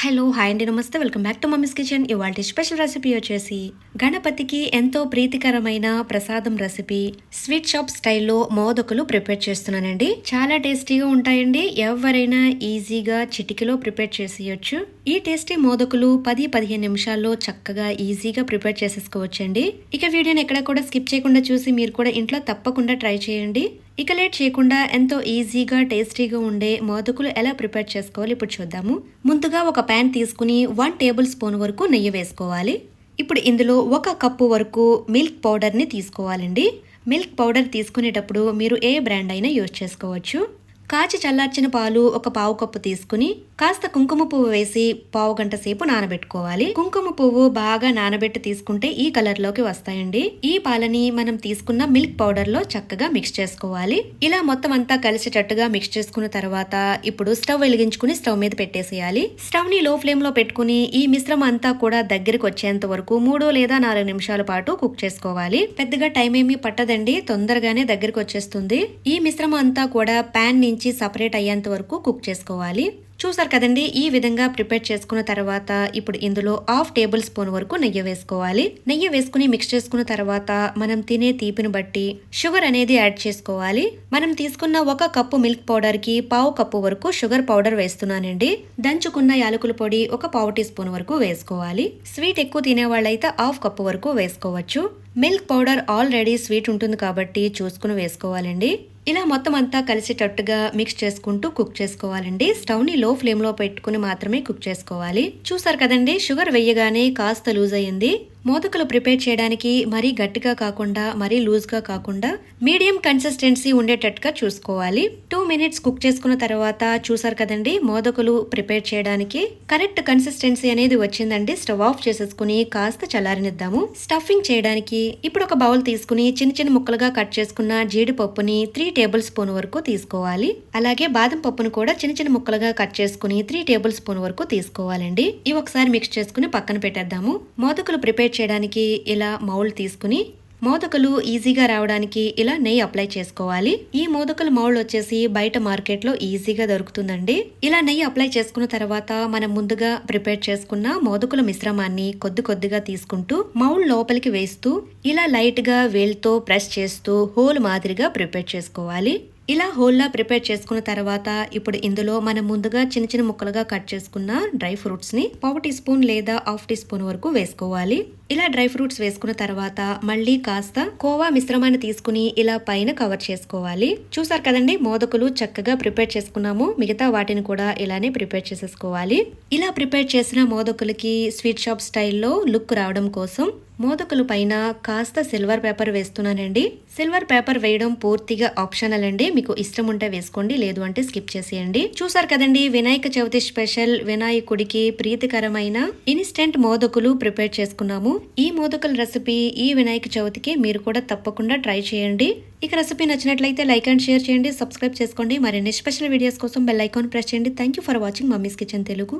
Hello hi అండి నమస్తే. Welcome back to mummy's kitchen. ఇవాళ స్పెషల్ రెసిపీ వచ్చేసి గణపతికి ఎంతో ప్రీతికరమైన ప్రసాదం రెసిపీ. స్వీట్ షాప్ స్టైల్లో మోదకులు ప్రిపేర్ చేస్తున్నానండి. చాలా టేస్టీగా ఉంటాయండి. ఎవరైనా ఈజీగా చిటికలో ప్రిపేర్ చేసేయచ్చు. ఈ టేస్టీ మోదకులు పది పదిహేను నిమిషాల్లో చక్కగా ఈజీగా ప్రిపేర్ చేసేసుకోవచ్చండి. ఇక వీడియోని ఎక్కడ కూడా స్కిప్ చేయకుండా చూసి మీరు కూడా ఇంట్లో తప్పకుండా ట్రై చేయండి. ఇక లేట్ చేయకుండా ఎంతో ఈజీగా టేస్టీగా ఉండే మోదకులు ఎలా ప్రిపేర్ చేసుకోవాలి ఇప్పుడు చూద్దాము. ముందుగా ఒక ప్యాన్ తీసుకుని వన్ టేబుల్ స్పూన్ వరకు నెయ్యి వేసుకోవాలి. ఇప్పుడు ఇందులో ఒక కప్పు వరకు మిల్క్ పౌడర్ని తీసుకోవాలండి. మిల్క్ పౌడర్ తీసుకునేటప్పుడు మీరు ఏ బ్రాండ్ అయినా యూజ్ చేసుకోవచ్చు. కాచి చల్లార్చిన పాలు ఒక పావు కప్పు తీసుకుని కాస్త కుంకుమ పువ్వు వేసి పావు గంట సేపు నానబెట్టుకోవాలి. కుంకుమ పువ్వు బాగా నానబెట్టి తీసుకుంటే ఈ కలర్లోకి వస్తాయండి. ఈ పాలని మనం తీసుకున్న మిల్క్ పౌడర్లో చక్కగా మిక్స్ చేసుకోవాలి. ఇలా మొత్తం అంతా కలిసేటట్టుగా మిక్స్ చేసుకున్న తర్వాత ఇప్పుడు స్టవ్ వెలిగించుకుని స్టవ్ మీద పెట్టేసేయాలి. స్టవ్ని లో ఫ్లేమ్లో పెట్టుకుని ఈ మిశ్రమం అంతా కూడా దగ్గరికి వచ్చేంత వరకు మూడు లేదా నాలుగు నిమిషాల పాటు కుక్ చేసుకోవాలి. పెద్దగా టైం ఏమీ పట్టదండి తొందరగానే దగ్గరికి వచ్చేస్తుంది. ఈ మిశ్రమం అంతా కూడా ప్యాన్ నుంచి సపరేట్ అయ్యేంత వరకు కుక్ చేసుకోవాలి. చూసారు కదండి ఈ విధంగా ప్రిపేర్ చేసుకున్న తర్వాత ఇప్పుడు ఇందులో హాఫ్ టేబుల్ స్పూన్ వరకు నెయ్యి వేసుకోవాలి. నెయ్యి వేసుకుని మిక్స్ చేసుకున్న తర్వాత మనం తినే తీపిని బట్టి షుగర్ అనేది యాడ్ చేసుకోవాలి. మనం తీసుకున్న ఒక కప్పు మిల్క్ పౌడర్కి పావు కప్పు వరకు షుగర్ పౌడర్ వేస్తున్నానండి. దంచుకున్న యాలకుల పొడి ఒక పావు టీ స్పూన్ వరకు వేసుకోవాలి. స్వీట్ ఎక్కువ తినే వాళ్ళైతే హాఫ్ కప్పు వరకు వేసుకోవచ్చు. మిల్క్ పౌడర్ ఆల్రెడీ స్వీట్ ఉంటుంది కాబట్టి చూసుకుని వేసుకోవాలండి. ఇలా మొత్తం అంతా కలిసేటట్టుగా మిక్స్ చేసుకుంటూ కుక్ చేసుకోవాలండి. స్టవ్ని లో ఫ్లేమ్లో పెట్టుకుని మాత్రమే కుక్ చేసుకోవాలి. చూసారు కదండి షుగర్ వేయగానే కాస్త లూజ్ అయ్యింది. మోదకులు ప్రిపేర్ చేయడానికి మరీ గట్టిగా కాకుండా మరీ లూజ్గా కాకుండా మీడియం కన్సిస్టెన్సీ ఉండేటట్టుగా చూసుకోవాలి. టూ మినిట్స్ కుక్ చేసుకున్న తర్వాత చూసారు కదండి మోదకులు ప్రిపేర్ చేయడానికి కరెక్ట్ కన్సిస్టెన్సీ అనేది వచ్చిందండి. స్టవ్ ఆఫ్ చేసేసుకుని కాస్త చల్లారనిద్దాము. స్టఫింగ్ చేయడానికి ఇప్పుడు ఒక బౌల్ తీసుకుని చిన్న చిన్న ముక్కలుగా కట్ చేసుకున్న జీడిపప్పుని త్రీ టేబుల్ స్పూన్ వరకు తీసుకోవాలి. అలాగే బాదం పప్పును కూడా చిన్న చిన్న ముక్కలుగా కట్ చేసుకుని త్రీ టేబుల్ స్పూన్ వరకు తీసుకోవాలండి. ఇవి ఒకసారి మిక్స్ చేసుకుని పక్కన పెట్టేద్దాము. మోదకులు ప్రిపేర్ చేయడానికి ఇలా మౌల్ తీసుకుని మోదకలు ఈజీగా రావడానికి ఇలా నెయ్యి అప్లై చేసుకోవాలి. ఈ మోదకల మౌళ్ళు వచ్చేసి బయట మార్కెట్లో ఈజీగా దొరుకుతుందండి. ఇలా నెయ్యి అప్లై చేసుకున్న తర్వాత మనం ముందుగా ప్రిపేర్ చేసుకున్న మోదకుల మిశ్రమాన్ని కొద్ది కొద్దిగా తీసుకుంటూ మౌల్ లోపలికి వేస్తూ ఇలా లైట్గా వేల్తో ప్రెస్ చేస్తూ హోల్ మాదిరిగా ప్రిపేర్ చేసుకోవాలి. ఇలా హోల్లా ప్రిపేర్ చేసుకున్న తర్వాత ఇప్పుడు ఇందులో మనం ముందుగా చిన్న చిన్న ముక్కలుగా కట్ చేసుకున్న డ్రై ఫ్రూట్స్ని పావు టీ స్పూన్ లేదా హాఫ్ టీ స్పూన్ వరకు వేసుకోవాలి. ఇలా డ్రై ఫ్రూట్స్ వేసుకున్న తర్వాత మళ్ళీ కాస్త కోవా మిశ్రమాన్ని తీసుకుని ఇలా పైన కవర్ చేసుకోవాలి. చూసారు కదండి మోదకులు చక్కగా ప్రిపేర్ చేసుకున్నాము. మిగతా వాటిని కూడా ఇలానే ప్రిపేర్ చేసేసుకోవాలి. ఇలా ప్రిపేర్ చేసిన మోదకులకి స్వీట్ షాప్ స్టైల్లో లుక్ రావడం కోసం మోదకుల పైన కాస్త సిల్వర్ పేపర్ వేస్తున్నానండి. సిల్వర్ పేపర్ వేయడం పూర్తిగా ఆప్షనల్ అండి. మీకు ఇష్టం ఉంటే వేసుకోండి లేదు అంటే స్కిప్ చేసేయండి. చూసారు కదండి వినాయక చవితి స్పెషల్ వినాయకుడికి ప్రీతికరమైన ఇన్స్టెంట్ మోదకులు ప్రిపేర్ చేసుకున్నాము. ఈ మోదకుల రెసిపీ ఈ వినాయక చవితికి మీరు కూడా తప్పకుండా ట్రై చేయండి. ఇక రెసిపీ నచ్చినట్లయితే లైక్ అండ్ షేర్ చేయండి సబ్స్క్రైబ్ చేసుకోండి. మరిన్ని స్పెషల్ వీడియోస్ కోసం బెల్ ఐకాన్ ప్రెస్ చేయండి. Thank you for watching mummy's kitchen Telugu.